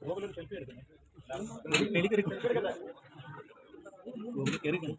Gokulan selfie எடுக்கணும் எடுக்கிறேன் எடுக்கிறேன்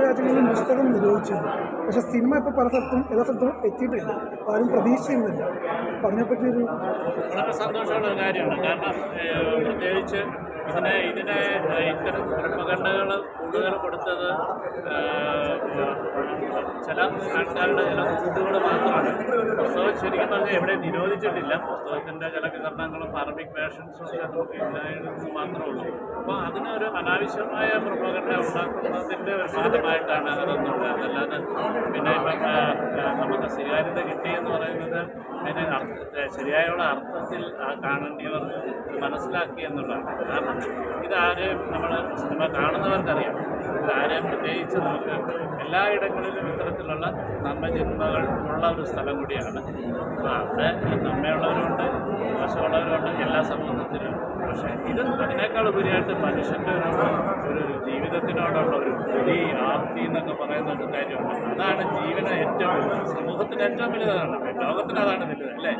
രാജ്യങ്ങളിൽ പുസ്തകം നിരോധിച്ചിരുന്നു പക്ഷെ സിനിമ ഇപ്പോൾ പല സ്ഥലത്തും എല്ലാ സ്ഥലത്തും എത്തിയിട്ടില്ല. ആരും പ്രതീക്ഷിച്ചിരുന്നില്ല. അപ്പം അതിനെപ്പറ്റി ഒരു വളരെ സന്തോഷമുള്ള കാര്യമാണ്. കാരണം പ്രത്യേകിച്ച് ഇതിനെ ഇതിനെ ഇത്തരം പ്രപകണ്ഡകൾ കൂടുതൽ കൊടുത്തത് ചില ആൾക്കാരുടെ ചില കൂട്ടുകൾ മാത്രമാണ്. പുസ്തകം ശരിക്കും പറഞ്ഞാൽ എവിടെ നിരോധിച്ചിട്ടില്ല. പുസ്തകത്തിന്റെ ചില വിതരണങ്ങളും ഫാർമിക് പാഷൻസും ഇല്ലായിരുന്നു മാത്രമേ ഉള്ളൂ. അപ്പോൾ അതിനൊരു അനാവശ്യമായ പ്രപകണ്ഡ ഉണ്ടാക്കുന്നതിന്റെ ഒരു ഭാഗമായിട്ടാണ് അതെന്നുള്ളത് അതല്ലാതെ പിന്നെ ഇപ്പം നമുക്ക് സ്വീകാര്യത കിട്ടി എന്ന് പറയുന്നത് അതിന്റെ അർത്ഥ ശരിയായുള്ള അർത്ഥത്തിൽ കാണേണ്ടിയവർ മനസ്സിലാക്കി എന്നുള്ളതാണ്. കാരണം ഇതാരെയും നമ്മൾ സിനിമ കാണുന്നവർക്കറിയാം ഇതാരെയും പ്രത്യേകിച്ച് നമുക്ക് എല്ലായിടങ്ങളിലും ഇത്തരത്തിലുള്ള നന്മജന്മകൾ ഉള്ള ഒരു സ്ഥലം കൂടിയാണ്. അവിടെ നന്മയുള്ളവരുണ്ട് മോശമുള്ളവരുണ്ട് എല്ലാ സമൂഹത്തിലും. പക്ഷേ ഇത് അതിനേക്കാൾ ഉപരിയായിട്ട് മനുഷ്യന്റെ ഒരു ജീവിതത്തിനോടുള്ള കൊതി ആർത്തി എന്നൊക്കെ പറയുന്ന ഒരു കാര്യമാണ് അതാണ് ജീവന ഏറ്റവും സമൂഹത്തിന് ഏറ്റവും വലുതാണ്. ലോകത്തിന് അതാണ് വലുത് അല്ലേ?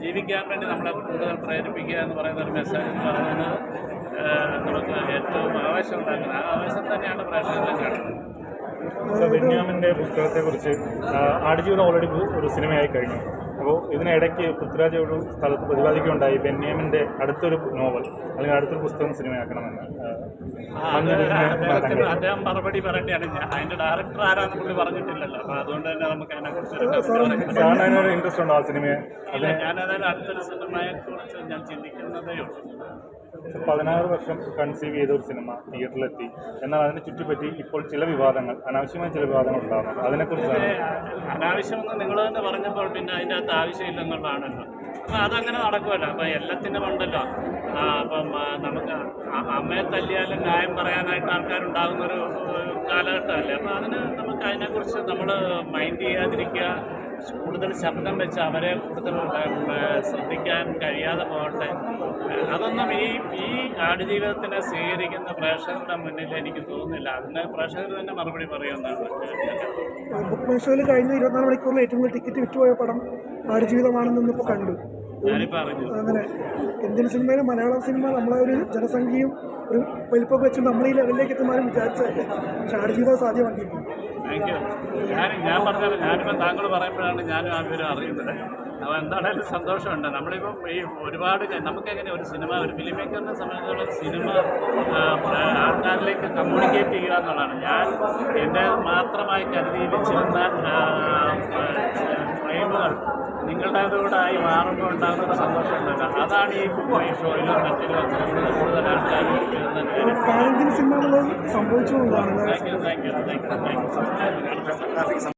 ജീവിക്കാൻ വേണ്ടി നമ്മളെ കൂടുതൽ പ്രേരിപ്പിക്കുക എന്ന് പറയുന്ന ഒരു മെസ്സേജ് എന്ന് പറയുന്നത് നമുക്ക് ഏറ്റവും ആവേശം ഉണ്ടാക്കുന്നത് ആ ആവേശം തന്നെയാണ് പ്രേക്ഷകരിലും കാണുന്നത് ബെന്യാമിന്റെ പുസ്തകത്തെക്കുറിച്ച് ആടുജീവിതം ഓൾറെഡി ഒരു സിനിമയായി കഴിഞ്ഞു. അപ്പോൾ ഇതിനിടയ്ക്ക് പൃഥ്വിരാജ് ഒരു സ്ഥലത്ത് പ്രതിപാദിക്കുകയുണ്ടായി. ബെന്യാമിന്റെ അടുത്തൊരു നോവൽ അല്ലെങ്കിൽ അടുത്തൊരു പുസ്തകം സിനിമയാക്കണമെന്ന്. അദ്ദേഹം മറുപടി പറയേണ്ടതാണ് അതിന്റെ ഡയറക്ടർ ആരാന്ന് പുള്ളി പറഞ്ഞിട്ടില്ലല്ലോ. അപ്പൊ അതുകൊണ്ട് തന്നെ നമുക്ക് അതിനെ കുറിച്ച് സാറിന് അതിനൊരു ഇൻട്രസ്റ്റ് ഉണ്ടോ ആ സിനിമയെ? ഞാനതായത് അടുത്തൊരു സിനിമയെ കുറിച്ച് ഞാൻ ചിന്തിക്കുന്നതേ ഉള്ളൂ. പതിനാറ് വർഷം കൺസീവ് ചെയ്ത ഒരു സിനിമ തിയേറ്ററിലെത്തി എന്നാൽ അതിനെ ചുറ്റിപ്പറ്റി ഇപ്പോൾ ചില വിവാദങ്ങൾ അനാവശ്യമായ ചില വിവാദങ്ങൾ ഉണ്ടാകുന്നു അതിനെക്കുറിച്ചാണ്? അനാവശ്യമെന്ന് നിങ്ങൾ തന്നെ പറഞ്ഞപ്പോൾ പിന്നെ അതിന്റെ അകത്ത് ആവശ്യമില്ലെന്നുള്ളതാണല്ലോ. അപ്പം അതങ്ങനെ നടക്കുമല്ലോ. അപ്പം എല്ലാത്തിനും ഉണ്ടല്ലോ. അപ്പം നമുക്ക് അമ്മയെ തല്ലിയാലും ന്യായം പറയാനായിട്ട് ആൾക്കാരുണ്ടാകുന്നൊരു കാലഘട്ടമല്ലേ? അപ്പം അതിന് നമുക്ക് അതിനെക്കുറിച്ച് നമ്മൾ മൈൻഡ് ചെയ്യാതിരിക്കുക കൂടുതൽ ശബ്ദം വെച്ച് അവരെ കൂടുതൽ ശ്രദ്ധിക്കാൻ കഴിയാതെ പോകട്ടെ. അതൊന്നും ഈ ഈ ആടുജീവിതത്തിനെ സ്വീകരിക്കുന്ന പ്രേക്ഷകരുടെ മുന്നിൽ എനിക്ക് തോന്നുന്നില്ല. അതിന് പ്രേക്ഷകർ തന്നെ മറുപടി പറയുന്നതാണ് ബുക്ക് മൈഷോയിൽ കഴിഞ്ഞ ഇരുപത്തിനാല് മണിക്കൂറിൽ ഏറ്റവും കൂടുതൽ ടിക്കറ്റ് വിറ്റുപോയ പടം ആടുജീവിതമാണെന്ന് ഇപ്പോൾ കണ്ടു. അങ്ങനെ ഇന്ത്യൻ സിനിമയിലെ മലയാളം സിനിമ നമ്മളെ ഒരു ജനസംഖ്യയും ഒരു വലിപ്പമൊക്കെ വെച്ച് നമ്മൾ ഈ ലെവലിലേക്ക് എത്തുമാരും വിചാരിച്ചതല്ല? പക്ഷെ ആടുജീവിതം താങ്ക് യു ഞാൻ ഞാൻ ഞാനിപ്പോൾ താങ്കൾ പറയുമ്പോഴാണ് ഞാനും ആ വിവരം അറിയുന്നത്. അപ്പോൾ എന്താണേലും സന്തോഷമുണ്ട്. നമ്മളിപ്പം ഈ ഒരുപാട് നമുക്ക് നമുക്കെങ്ങനെ ഒരു സിനിമ ഒരു ഫിലിം മേക്കറിനെ സംബന്ധിച്ചിടത്തോളം സിനിമ ആൾക്കാരിലേക്ക് കമ്മ്യൂണിക്കേറ്റ് ചെയ്യുക എന്നുള്ളതാണ്. ഞാൻ എന്റെ മാത്രമായി കരുതി വെച്ചിരുന്ന ഫ്രെയിമുകൾ നിങ്ങളുടേതുകൂടായി മാറുമ്പോൾ ഉണ്ടാകുന്ന സന്തോഷം സന്തോഷമുണ്ടല്ലോ അതാണ് ഈ ഷോയിലും മറ്റിലും കൂടുതൽ ആൾക്കാർ വരുന്ന കാര്യം പാരന്റിങ് സിനിമ എന്നുള്ളത് സംഭവിച്ചു thank you thank you thank you thank you